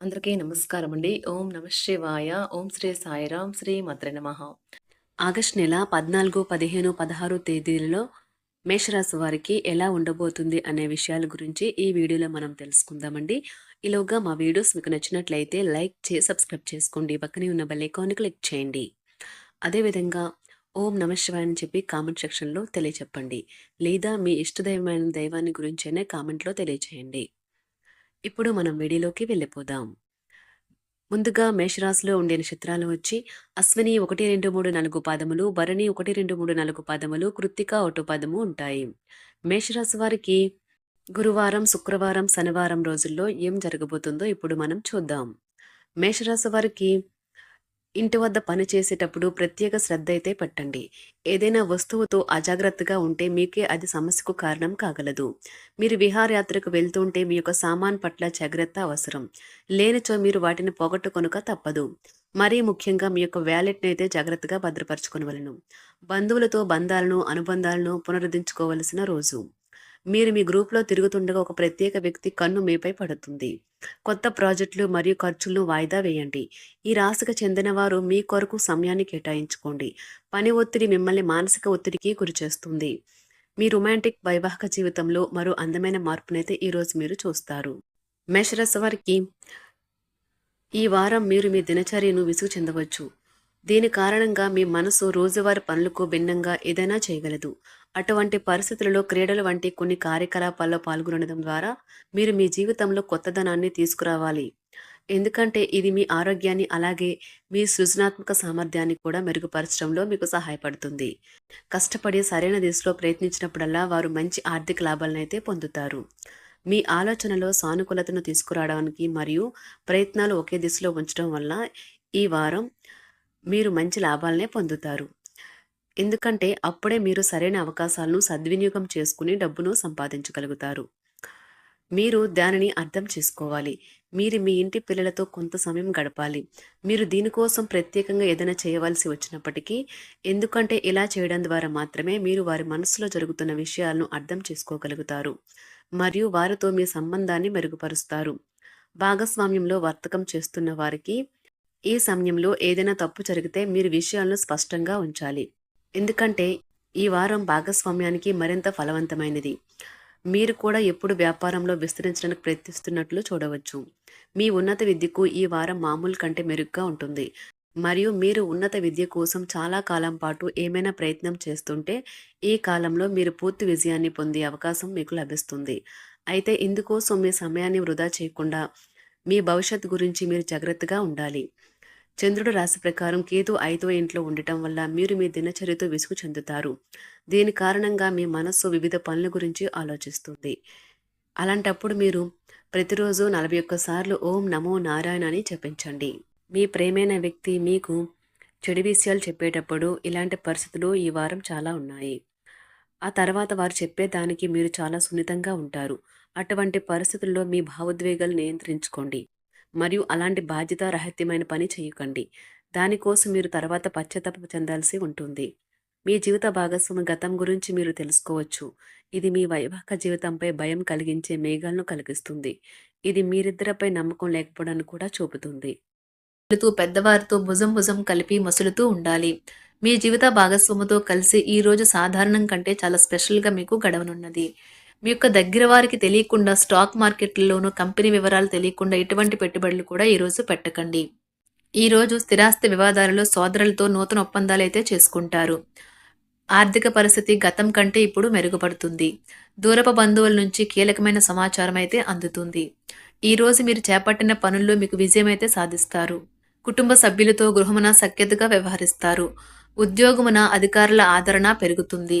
అందరికీ నమస్కారం అండి. ఓం నమ శివాయ. ఓం శ్రీ సాయిరాం. శ్రీ మద్ర నమ ఆగస్ట్ నెల 14, 15, 16 తేదీలలో మేషరాశి వారికి ఎలా ఉండబోతుంది అనే విషయాల గురించి ఈ వీడియోలో మనం తెలుసుకుందామండి. ఈలోగా మా వీడియోస్ మీకు నచ్చినట్లయితే లైక్ చేసి సబ్స్క్రైబ్ చేసుకోండి. పక్కనే ఉన్న బెల్ ఐకాన్ క్లిక్ చేయండి. అదేవిధంగా ఓం నమ శివాయ అని చెప్పి కామెంట్ సెక్షన్‌లో తెలియచెప్పండి. లేదా మీ ఇష్టదైవమైన దైవాన్ని గురించైనా కామెంట్‌లో తెలియచేయండి. ఇప్పుడు మనం వీడియోలోకి వెళ్ళిపోదాం. ముందుగా మేషరాశిలో ఉండే నక్షత్రాలు వచ్చి అశ్విని 1, 2, 3, 4 పాదములు, భరణి 1, 2, 3, 4 పాదములు, కృత్తిక ఒకటి పాదము ఉంటాయి. మేషరాశి వారికి గురువారం, శుక్రవారం, శనివారం రోజుల్లో ఏం జరగబోతుందో ఇప్పుడు మనం చూద్దాం. మేషరాశి వారికి ఇంటి వద్ద పని చేసేటప్పుడు ప్రత్యేక శ్రద్ధ అయితే పెట్టండి. ఏదైనా వస్తువుతో అజాగ్రత్తగా ఉంటే మీకే అది సమస్యకు కారణం కాగలదు. మీరు విహారయాత్రకు వెళ్తుంటే మీ యొక్క సామాన్ పట్ల జాగ్రత్త అవసరం. లేనిచో మీరు వాటిని పోగొట్టుకొనుక తప్పదు. మరీ ముఖ్యంగా మీ యొక్క వ్యాలెట్‌ని అయితే జాగ్రత్తగా భద్రపరచుకొనవలెను. బంధువులతో బంధాలను, అనుబంధాలను పునరుద్ధరించుకోవలసిన రోజు. మీరు మీ గ్రూప్‌లో తిరుగుతుండగా ఒక ప్రత్యేక వ్యక్తి కన్ను మీపై పడుతుంది. కొత్త ప్రాజెక్టులు మరియు ఖర్చులను వాయిదా వేయండి. ఈ రాశికి చెందినవారు మీ కొరకు సమయాన్ని కేటాయించుకోండి. పని ఒత్తిడి మిమ్మల్ని మానసిక ఒత్తిడికి గురిచేస్తుంది. మీ రొమాంటిక్ వైవాహిక జీవితంలో మరో అందమైన మార్పునైతే ఈరోజు మీరు చూస్తారు. మేషరాశి వారికి ఈ వారం మీరు మీ దినచర్యను విసుగు చెందవచ్చు. దీని కారణంగా మీ మనసు రోజువారి పనులకు భిన్నంగా ఏదైనా చేయగలదు. అటువంటి పరిస్థితులలో క్రీడలు వంటి కొన్ని కార్యకలాపాల్లో పాల్గొనడం ద్వారా మీరు మీ జీవితంలో కొత్తదనాన్ని తీసుకురావాలి. ఎందుకంటే ఇది మీ ఆరోగ్యాన్ని అలాగే మీ సృజనాత్మక సామర్థ్యాన్ని కూడా మెరుగుపరచడంలో మీకు సహాయపడుతుంది. కష్టపడి సరైన దిశలో ప్రయత్నించినప్పుడల్లా వారు మంచి ఆర్థిక లాభాలనైతే పొందుతారు. మీ ఆలోచనలో సానుకూలతను తీసుకురావడానికి మరియు ప్రయత్నాలు ఒకే దిశలో ఉంచడం వల్ల ఈ వారం మీరు మంచి లాభాలనే పొందుతారు. ఎందుకంటే అప్పుడే మీరు సరైన అవకాశాలను సద్వినియోగం చేసుకుని డబ్బును సంపాదించగలుగుతారు. మీరు దానిని అర్థం చేసుకోవాలి. మీరు మీ ఇంటి పిల్లలతో కొంత సమయం గడపాలి. మీరు దీనికోసం ప్రత్యేకంగా ఏదైనా చేయవలసి వచ్చినప్పటికీ ఎందుకంటే ఇలా చేయడం ద్వారా మాత్రమే మీరు వారి మనసులో జరుగుతున్న విషయాలను అర్థం చేసుకోగలుగుతారు. మరియు వారితో మీ సంబంధాన్ని మెరుగుపరుస్తారు. భాగస్వామ్యంలో వర్తకం చేస్తున్న వారికి ఈ సమయంలో ఏదైనా తప్పు జరిగితే మీరు విషయాలను స్పష్టంగా ఉంచాలి. ఎందుకంటే ఈ వారం భాగస్వామ్యానికి మరింత ఫలవంతమైనది. మీరు కూడా ఎప్పుడు వ్యాపారంలో విస్తరించడానికి ప్రయత్నిస్తున్నట్లు చూడవచ్చు. మీ ఉన్నత విద్యకు ఈ వారం మామూలు కంటే మెరుగ్గా ఉంటుంది. మరియు మీరు ఉన్నత విద్య కోసం చాలా కాలం పాటు ఏమైనా ప్రయత్నం చేస్తుంటే ఈ కాలంలో మీరు పూర్తి విజయాన్ని పొందే అవకాశం మీకు లభిస్తుంది. అయితే ఇందుకోసం మీ సమయాన్ని వృధా చేయకుండా మీ భవిష్యత్తు గురించి మీరు జాగ్రత్తగా ఉండాలి. చంద్రుడు రాశి ప్రకారం కేతు ఐదో ఇంట్లో ఉండటం వల్ల మీరు మీ దినచర్యతో విసుగు చెందుతారు. దీని కారణంగా మీ మనస్సు వివిధ పనుల గురించి ఆలోచిస్తుంది. అలాంటప్పుడు మీరు ప్రతిరోజు నలభై ఒక్కసార్లు ఓం నమో నారాయణ అని చెప్పించండి మీ ప్రేమైన వ్యక్తి మీకు చెడు విషయాలు చెప్పేటప్పుడు ఇలాంటి పరిస్థితులు ఈ వారం చాలా ఉన్నాయి. ఆ తర్వాత వారు చెప్పేదానికి మీరు చాలా సున్నితంగా ఉంటారు. అటువంటి పరిస్థితుల్లో మీ భావోద్వేగాలు నియంత్రించుకోండి. మరియు అలాంటి బాధ్యతారాహిత్యమైన పని చేయకండి. దాని కోసం మీరు తర్వాత పశ్చాత్తాప చెందాల్సి ఉంటుంది. మీ జీవిత భాగస్వామి గతం గురించి మీరు తెలుసుకోవచ్చు. ఇది మీ వైవాహిక జీవితంపై భయం కలిగించే మేఘాలను కలిగిస్తుంది. ఇది మీరిద్దరిపై నమ్మకం లేకపోవడాన్ని కూడా చూపుతుంది. మసులుతూ పెద్దవారితో భుజం భుజం కలిపి మసులుతూ ఉండాలి. మీ జీవిత భాగస్వామితో కలిసి ఈ రోజు సాధారణం కంటే చాలా స్పెషల్‌గా మీకు గడవనున్నది. మీ యొక్క దగ్గర వారికి తెలియకుండా స్టాక్ మార్కెట్‌లలోనూ కంపెనీ వివరాలు తెలియకుండా ఎటువంటి పెట్టుబడులు కూడా ఈరోజు పెట్టకండి. ఈరోజు స్థిరాస్తి వివాదాలలో సోదరులతో నూతన ఒప్పందాలు అయితే చేసుకుంటారు. ఆర్థిక పరిస్థితి గతం కంటే ఇప్పుడు మెరుగుపడుతుంది. దూరపు బంధువుల నుంచి కీలకమైన సమాచారం అయితే అందుతుంది. ఈరోజు మీరు చేపట్టిన పనుల్లో మీకు విజయం అయితే సాధిస్తారు. కుటుంబ సభ్యులతో గృహమున సఖ్యతగా వ్యవహరిస్తారు. ఉద్యోగమున అధికారుల ఆదరణ పెరుగుతుంది.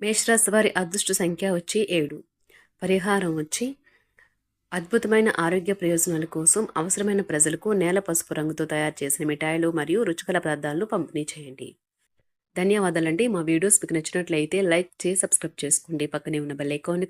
మేషరాశి వారి అదృష్ట సంఖ్య వచ్చి ఏడు. పరిహారం వచ్చి అద్భుతమైన ఆరోగ్య ప్రయోజనాల కోసం అవసరమైన ప్రజలకు నేల పసుపు రంగుతో తయారు చేసిన మిఠాయిలు మరియు రుచికర పదార్థాలను పంపిణీ చేయండి. ధన్యవాదాలండి. మా వీడియోస్ మీకు నచ్చినట్లయితే లైక్ చేసి సబ్స్క్రైబ్ చేసుకోండి. పక్కనే ఉన్న బెల్ ఐకాన్